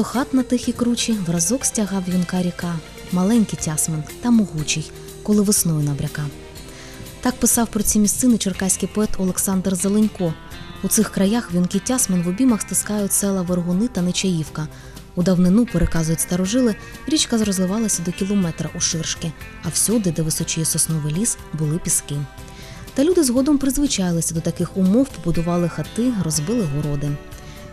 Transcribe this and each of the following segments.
сто хат на тихій кручі вразок стягав юнка ріка, маленький тясмин та могучий, коли весною набряка. Так писав про ці місцини черкаський поет Олександр Зеленько. У цих краях вінки тясмин в обіймах стискають села Вергуни та Нечаївка. У давнину, переказують старожили, річка розливалася до кілометра у ширшки, а всюди, де височіє сосновий ліс, були піски. Та люди згодом призвичайлися до таких умов, побудували хати, розбили городи.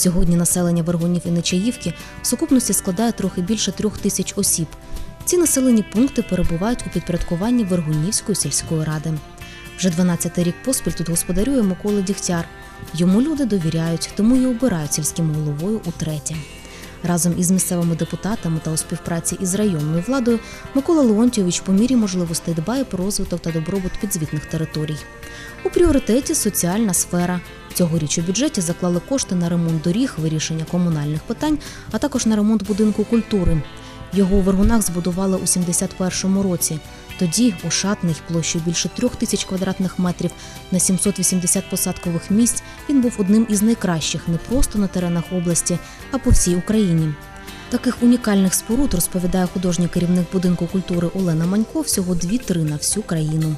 Сьогодні населення Вергунів і Нечаївки в сукупності складає трохи більше трьох тисяч осіб. Ці населені пункти перебувають у підпорядкуванні Вергунівської сільської ради. Вже 12-й рік поспіль тут господарює Микола Дігтяр. Йому люди довіряють, тому і обирають сільським головою утретє. Разом із місцевими депутатами та у співпраці із районною владою Микола Леонтійович по мірі можливостей дбає про розвиток та добробут підзвітних територій. У пріоритеті соціальна сфера. Цьогоріч у бюджеті заклали кошти на ремонт доріг, вирішення комунальних питань, а також на ремонт будинку культури. Його у Вергунах збудували у 71-му році. Тоді ошатний площею більше трьох тисяч квадратних метрів на 780 посадкових місць він був одним із найкращих не просто на теренах області, а по всій Україні. Таких унікальних споруд розповідає художній керівник будинку культури Олена Манько всього дві-три на всю країну.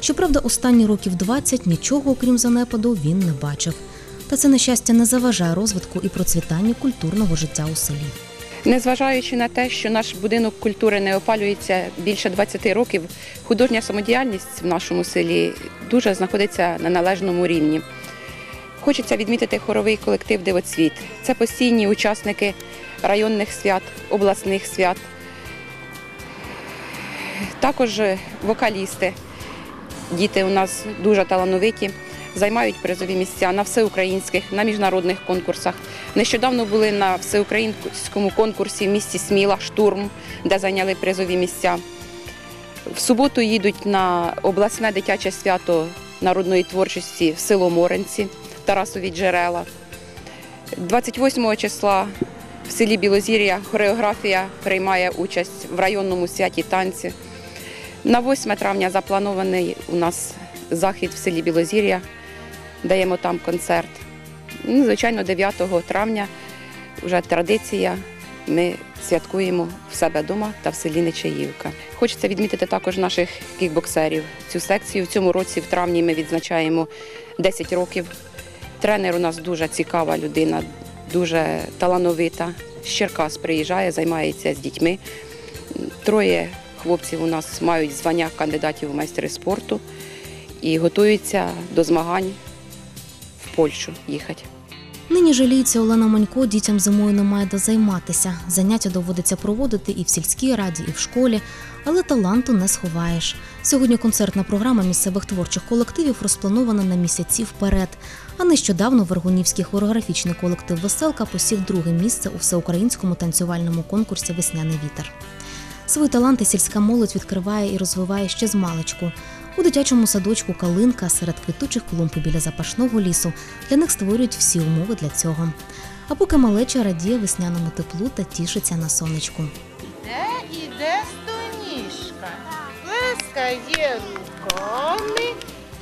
Щоправда, останні років 20 нічого, окрім занепаду, він не бачив. Та це нещастя не заважає розвитку і процвітанню культурного життя у селі. Незважаючи на те, що наш будинок культури не опалюється більше 20 років, художня самодіяльність в нашому селі дуже знаходиться на належному рівні. Хочеться відмітити хоровий колектив Дивоцвіт. Це постійні учасники районних свят, обласних свят. Також вокалісти. Діти у нас дуже талановиті, займають призові місця на всеукраїнських, на міжнародних конкурсах. Нещодавно були на всеукраїнському конкурсі в місті Сміла Штурм, де зайняли призові місця. В суботу їдуть на обласне дитяче свято народної творчості в село Моренці, Тарасові джерела. 28 числа в селі Білозір'я хореографія приймає участь в районному святі танці. На 8 травня запланований у нас захід в селі Білозір'я, даємо там концерт. Ну, звичайно, 9 травня вже традиція. Ми святкуємо в себе вдома та в селі Нечаївка. Хочеться відмітити також наших кікбоксерів. Цю секцію в цьому році, в травні, ми відзначаємо 10 років. Тренер у нас дуже цікава людина, дуже талановита. З Черкас приїжджає, займається з дітьми. Троє хлопців у нас мають звання кандидатів у майстри спорту і готуються до змагань Польщу їхати. Нині жаліється Олена Манько, дітям зимою немає де займатися. Заняття доводиться проводити і в сільській раді, і в школі, але таланту не сховаєш. Сьогодні концертна програма місцевих творчих колективів розпланована на місяці вперед. А нещодавно Вергунівський хореографічний колектив Веселка посів друге місце у всеукраїнському танцювальному конкурсі Весняний вітер. Свої таланти сільська молодь відкриває і розвиває ще з маличку. У дитячому садочку Калинка серед квітучих клумб біля запашного лісу для них створюють всі умови для цього. А поки малеча радіє весняному теплу та тішиться на сонечку. Іде, іде стоніжка, плескає руками,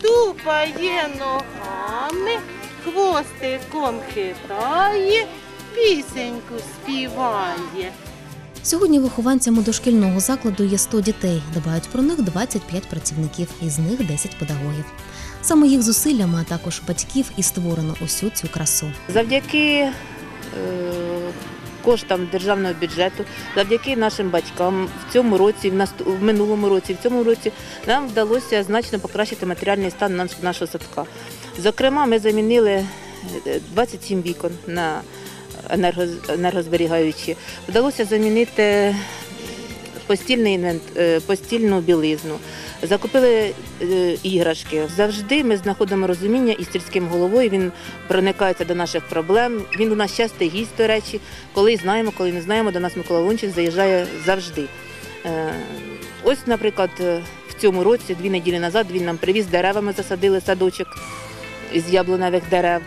тупає ногами, хвостиком хитає, пісеньку співає. Сьогодні вихованцями дошкільного закладу є 100 дітей. Дбають про них 25 працівників, із них 10 педагогів. Саме їх зусиллями, а також батьків, і створено усю цю красу. Завдяки е, коштам державного бюджету, завдяки нашим батькам в цьому році, в, наст... в минулому році, в цьому році нам вдалося значно покращити матеріальний стан наш- нашого садка. Зокрема, ми замінили е, 27 вікон на енергозберігаючі. Вдалося замінити постільний е, постільну білизну. Закупили е, іграшки. Завжди ми знаходимо розуміння із сільським головою. Він проникається до наших проблем. Він у нас часто гість, до речі. Коли знаємо, коли не знаємо, до нас Микола Лунчик заїжджає завжди. Е, Ось, наприклад, в цьому році, дві неділі назад, він нам привіз дерева, ми засадили садочок із яблуневих дерев.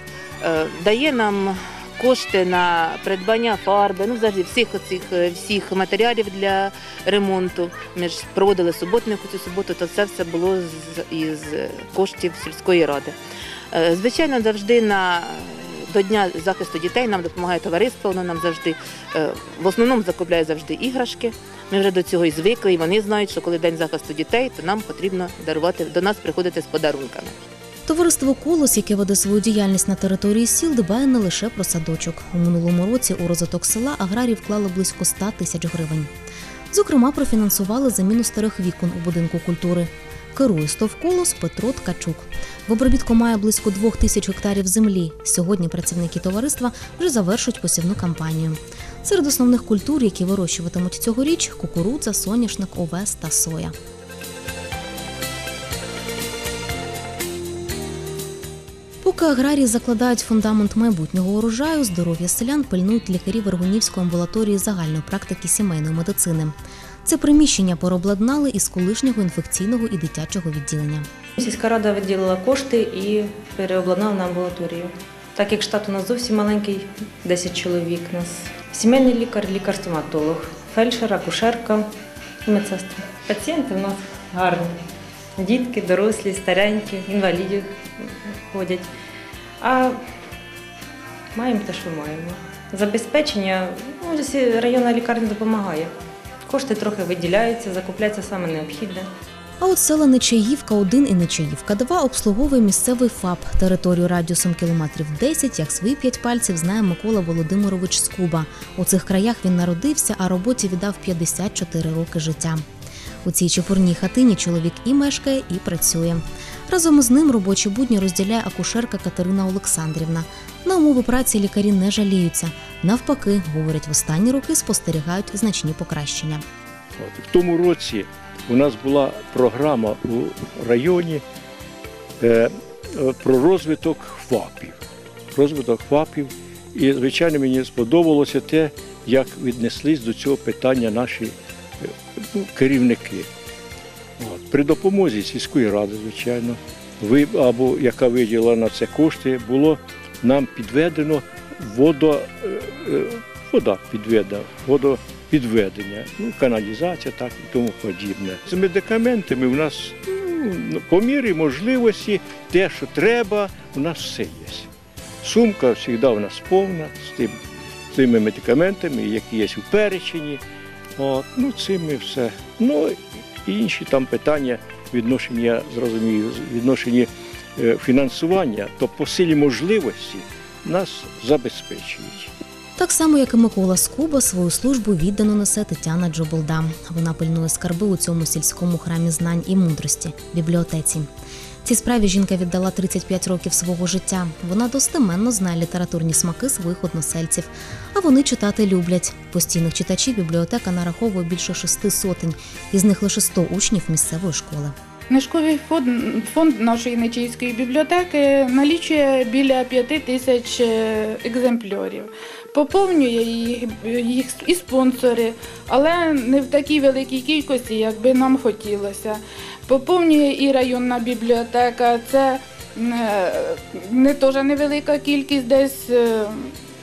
Дає нам кошти на придбання фарби, ну взагалі всіх оцих е, всіх матеріалів для ремонту. Ми ж проводили суботник цю суботу, то це все було з із коштів сільської ради. Е, Звичайно, завжди на до Дня захисту дітей нам допомагає товариство, воно нам завжди е, в основному закупляє завжди іграшки. Ми вже до цього і звикли, і вони знають, що коли день захисту дітей, то нам потрібно дарувати до нас приходити з подарунками. Товариство Колос, яке веде свою діяльність на території сіл, дбає не лише про садочок. У минулому році у розвиток села аграрії вклали близько 100 тисяч гривень. Зокрема, профінансували заміну старих вікон у будинку культури. Керує стов колос Петро Ткачук. В обробітку має близько двох тисяч гектарів землі. Сьогодні працівники товариства вже завершують посівну кампанію. Серед основних культур, які вирощуватимуть цьогоріч – кукурудза, соняшник, овес та соя. Поки аграрії закладають фундамент майбутнього урожаю, здоров'я селян пильнують лікарі Вергунівської амбулаторії загальної практики сімейної медицини. Це приміщення переобладнали із колишнього інфекційного і дитячого відділення. Сільська рада виділила кошти і переобладнала на амбулаторію. Так як штат у нас зовсім маленький, 10 чоловік нас. Сімейний лікар, лікар-стоматолог, фельдшер, акушерка і медсестра. Пацієнти у нас гарні. Дітки, дорослі, старенькі, інвалідів ходять. А маємо те, що маємо. Забезпечення, ну, районна лікарня допомагає. Кошти трохи виділяються, закупляється саме необхідне. А от села Нечаївка 1 і Нечаївка 2 обслуговує місцевий ФАП. Територію радіусом кілометрів 10, як свої п'ять пальців, знає Микола Володимирович Скуба. У цих краях він народився, а роботі віддав 54 роки життя. У цій чепурній хатині чоловік і мешкає, і працює. Разом із ним робочі будні розділяє акушерка Катерина Олександрівна. На умови праці лікарі не жаліються. Навпаки, говорять, в останні роки спостерігають значні покращення. От. В тому році у нас була програма у районі е, е, про розвиток ФАПів. Розвиток ФАПів. І, звичайно, мені сподобалося те, як віднеслись до цього питання наші е, ну, керівники. От. При допомозі сільської ради, звичайно, ви, або яка виділила на це кошти, було нам підведено водо, е, е, вода підведена, водопідведення, ну, каналізація так і тому подібне. З медикаментами у нас ну, по мірі можливості, те, що треба, у нас все є. Сумка завжди у нас повна з, тим, з тими медикаментами, які є у перечені. От, ну, цим і все. Ну, і інші там питання відношення, зрозумію, відношення е, фінансування, то по силі можливості нас забезпечують. Так само, як і Микола Скуба, свою службу віддано несе Тетяна Джоболда. Вона пильнує скарби у цьому сільському храмі знань і мудрості бібліотеці. Цій справі жінка віддала 35 років свого життя. Вона достеменно знає літературні смаки своїх односельців, а вони читати люблять. Постійних читачів бібліотека нараховує більше шести сотень, із них лише 100 учнів місцевої школи. Книжковий фонд, нашої Нечийської бібліотеки налічує біля п'яти тисяч е, екземплярів. Поповнює їх, їх і спонсори, але не в такій великій кількості, як би нам хотілося. Поповнює і районна бібліотека. Це е, не теж невелика кількість, десь е,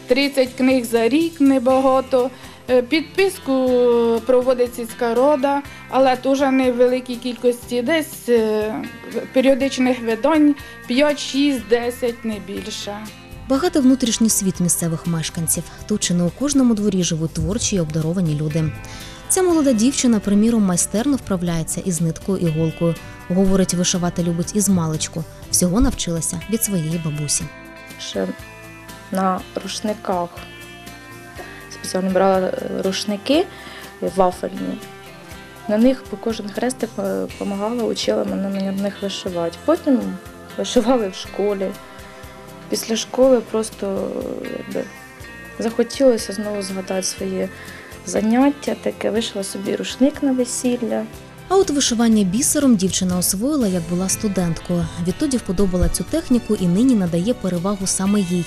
30 книг за рік, небагато. Е, Підписку проводить сільська рода, але теж не в великій кількості, десь е, періодичних видань 5, 6, 10, не більше. Багато внутрішній світ місцевих мешканців. Тут чи не у кожному дворі живуть творчі й обдаровані люди. Ця молода дівчина, приміром, майстерно вправляється із ниткою і голкою. Говорить, вишивати любить із маличку. Всього навчилася від своєї бабусі. ще на рушниках. Спеціально брала е, рушники вафельні. На них по кожен хрестик допомагала, учила мене на них вишивати. Потім вишивали в школі. Після школи просто е, якби, захотілося знову згадати своє заняття, таке вишила собі рушник на весілля. А от вишивання бісером дівчина освоїла, як була студенткою. Відтоді вподобала цю техніку і нині надає перевагу саме їй.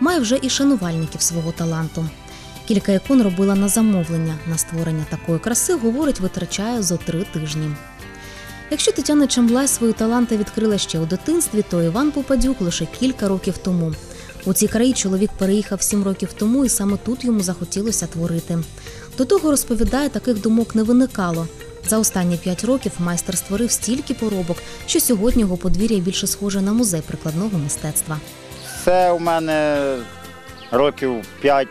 Має вже і шанувальників свого таланту. Кілька ікон робила на замовлення. На створення такої краси, говорить, витрачає зо три тижні. Якщо Тетяна Чамблай свої таланти відкрила ще у дитинстві, то Іван Попадюк лише кілька років тому. У ці краї чоловік переїхав сім років тому, і саме тут йому захотілося творити. До того розповідає, таких думок не виникало. За останні п'ять років майстер створив стільки поробок, що сьогодні його подвір'я більше схоже на музей прикладного мистецтва. Це у мене років 5.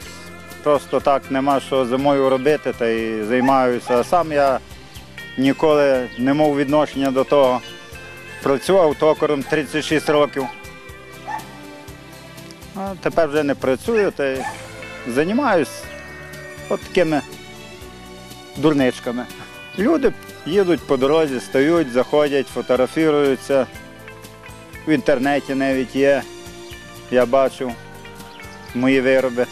Просто так нема що зимою робити, та й займаюся. А сам я ніколи не мав відношення до того. Працював токарем 36 років. А тепер вже не працюю, та й займаюся от такими дурничками. Люди їдуть по дорозі, стають, заходять, фотографіруються. В інтернеті навіть є. Я бачив мої вироби.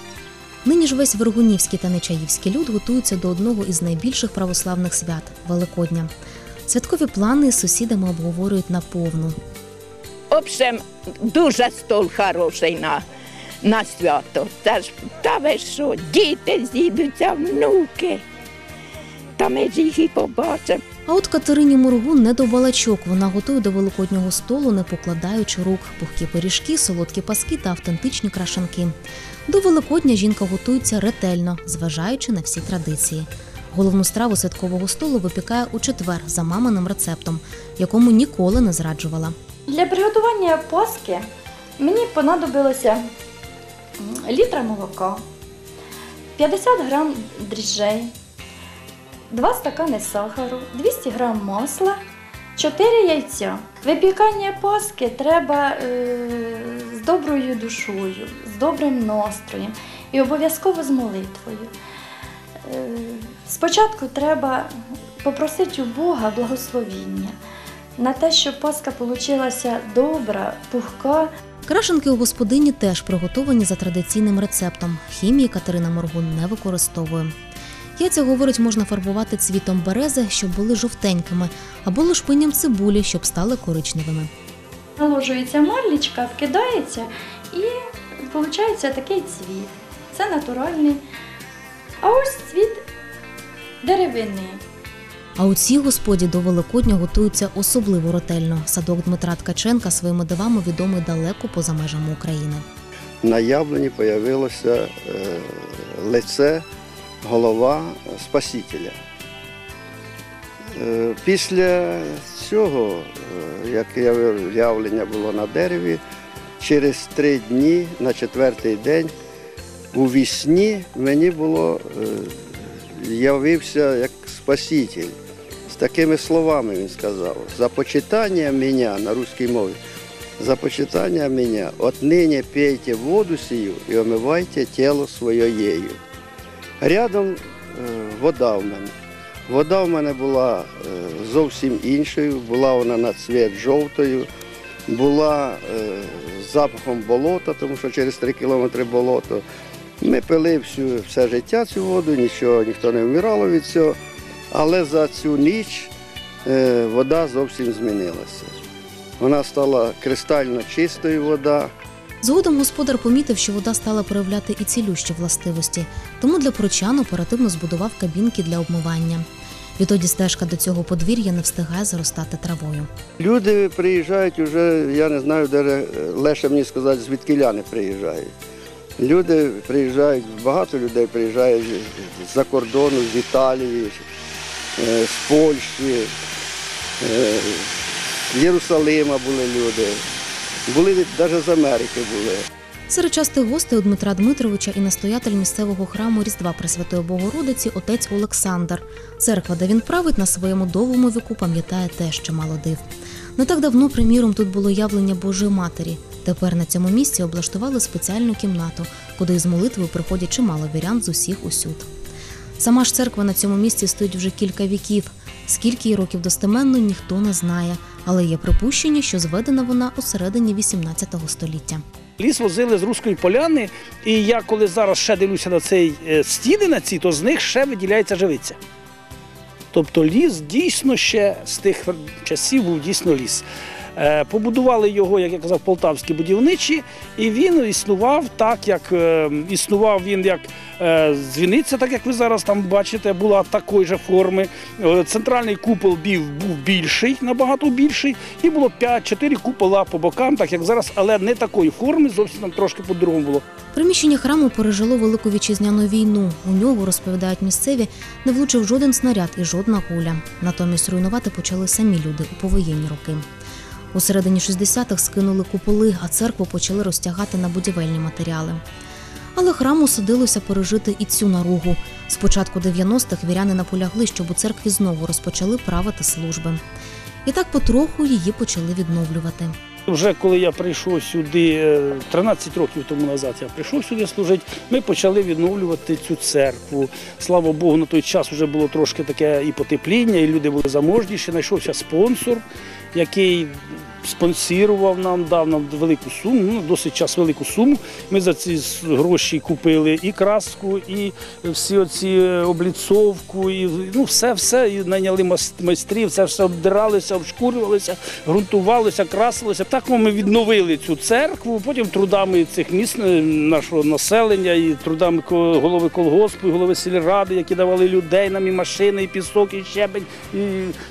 Нині ж весь Вергунівський та Нечаївський люд готуються до одного із найбільших православних свят Великодня. Святкові плани з сусідами обговорюють наповну. Общем, дуже стол хороший на, на свято. Та ж та ви що, діти з'їдуться, внуки. Та ми ж їх і побачимо. А от Катерині Моргун не до балачок. Вона готує до великоднього столу, не покладаючи рук, пухкі пиріжки, солодкі паски та автентичні крашанки. До Великодня жінка готується ретельно, зважаючи на всі традиції. Головну страву святкового столу випікає у четвер за маминим рецептом, якому ніколи не зраджувала. Для приготування паски мені понадобилося літра молока, 50 грам дріжджей, 2 стакани сахару, 200 грам масла, 4 яйця. Випікання паски треба е, з доброю душою, з добрим настроєм і обов'язково з молитвою. Е, спочатку треба попросити у Бога благословіння на те, щоб паска получилася добра, пухка. Крашенки у господині теж приготовані за традиційним рецептом. Хімії Катерина Моргун не використовує. Яйця, говорить, можна фарбувати цвітом берези, щоб були жовтенькими, або лушпинням цибулі, щоб стали коричневими. Наложується марлічка, вкидається і виходить такий цвіт. Це натуральний. А ось цвіт деревини. А у цій господі до Великодня готуються особливо ретельно. Садок Дмитра Ткаченка своїми дивами відомий далеко поза межами України. на яблуні появилося е, лице, голова Спасителя. Е, Після цього, е, як явлення було на дереві, через три дні, на четвертий день, у вісні мені було явився як Спаситель. З такими словами він сказав: за почитання мене на русській мові. За почитання меня, отныне пейте воду сию і омивайте тіло своєю. Рядом е, вода в мене. Вода в мене була е, зовсім іншою, була вона на цвіт жовтою, була е, запахом болота, тому що через 3 кілометри болото. Ми пили всю, все життя цю воду, нічого, ніхто не вмирало від цього. Але за цю ніч е, вода зовсім змінилася. Вона стала кристально чистою вода. Згодом господар помітив, що вода стала проявляти і цілющі властивості, тому для прочан оперативно збудував кабінки для обмивання. Відтоді стежка до цього подвір'я не встигає заростати травою. Люди приїжджають вже, я не знаю, де легше мені сказати, звідки ляни приїжджають. Люди приїжджають, багато людей приїжджають з-за кордону, з Італії, з Польщі, е, з Єрусалима були люди. Були навіть з Америки були. Серед частих гостей у Дмитра Дмитровича і настоятель місцевого храму Різдва Пресвятої Богородиці отець Олександр. Церква, де він править на своєму довгому віку, пам'ятає теж чимало див. Не так давно, приміром, тут було явлення Божої Матері. Тепер на цьому місці облаштували спеціальну кімнату, куди із молитвою приходять чимало вірян з усіх усюд. Сама ж церква на цьому місці стоїть вже кілька віків. Скільки їй років достеменно, ніхто не знає, але є припущення, що зведена вона у середині 18 століття. Ліс возили з Руської поляни, і я коли зараз ще дивлюся на цей е, стіни на ці, то з них ще виділяється живиця. Тобто ліс дійсно ще з тих часів був дійсно ліс. Е, Побудували його, як я казав, полтавські будівничі, і він існував так, як е, існував він як е, дзвіниця, так як ви зараз там бачите, була такої ж форми. Е, Центральний купол був більший, набагато більший, і було 5-4 купола по бокам, так як зараз, але не такої форми, зовсім там трошки по-другому було. Приміщення храму пережило велику вітчизняну війну. У нього розповідають місцеві, не влучив жоден снаряд і жодна куля. Натомість руйнувати почали самі люди у повоєнні роки. У середині 60-х скинули куполи, а церкву почали розтягати на будівельні матеріали. Але храму судилося пережити і цю наругу. З початку 90-х віряни наполягли, щоб у церкві знову розпочали правити служби. І так потроху її почали відновлювати. Вже коли я прийшов сюди, е, 13 років тому назад я прийшов сюди служити, ми почали відновлювати цю церкву. Слава Богу, на той час вже було трошки таке і потепління, і люди були заможніші. Знайшовся спонсор, який спонсірував нам, дав нам велику суму, ну, досить час велику суму. Ми за ці гроші купили і краску, і всі оці е, обліцовку, і ну, все, все, і найняли майстрів, це все обдиралося, обшкурювалося, ґрунтувалося, красилося. Так ми відновили цю церкву, потім трудами цих міст е, нашого населення, і трудами голови колгоспу, і голови сільради, які давали людей нам і машини, і пісок, і щебень, і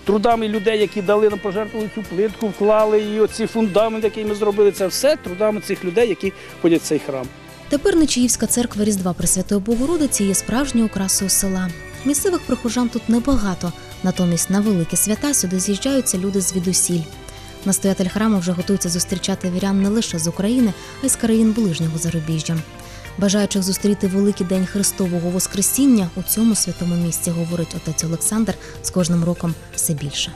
трудами людей, які дали нам пожертвували цю плитку, вклали, і оці фундамент, який ми зробили, це все трудами цих людей, які ходять в цей храм. Тепер Нечиївська церква Різдва Пресвятої Богородиці є справжньою окрасою села. Місцевих прихожан тут небагато, натомість на великі свята сюди з'їжджаються люди звідусіль. Настоятель храму вже готується зустрічати вірян не лише з України, а й з країн ближнього зарубіжжя. Бажаючих зустріти великий день Христового Воскресіння у цьому святому місці, говорить отець Олександр, з кожним роком все більше.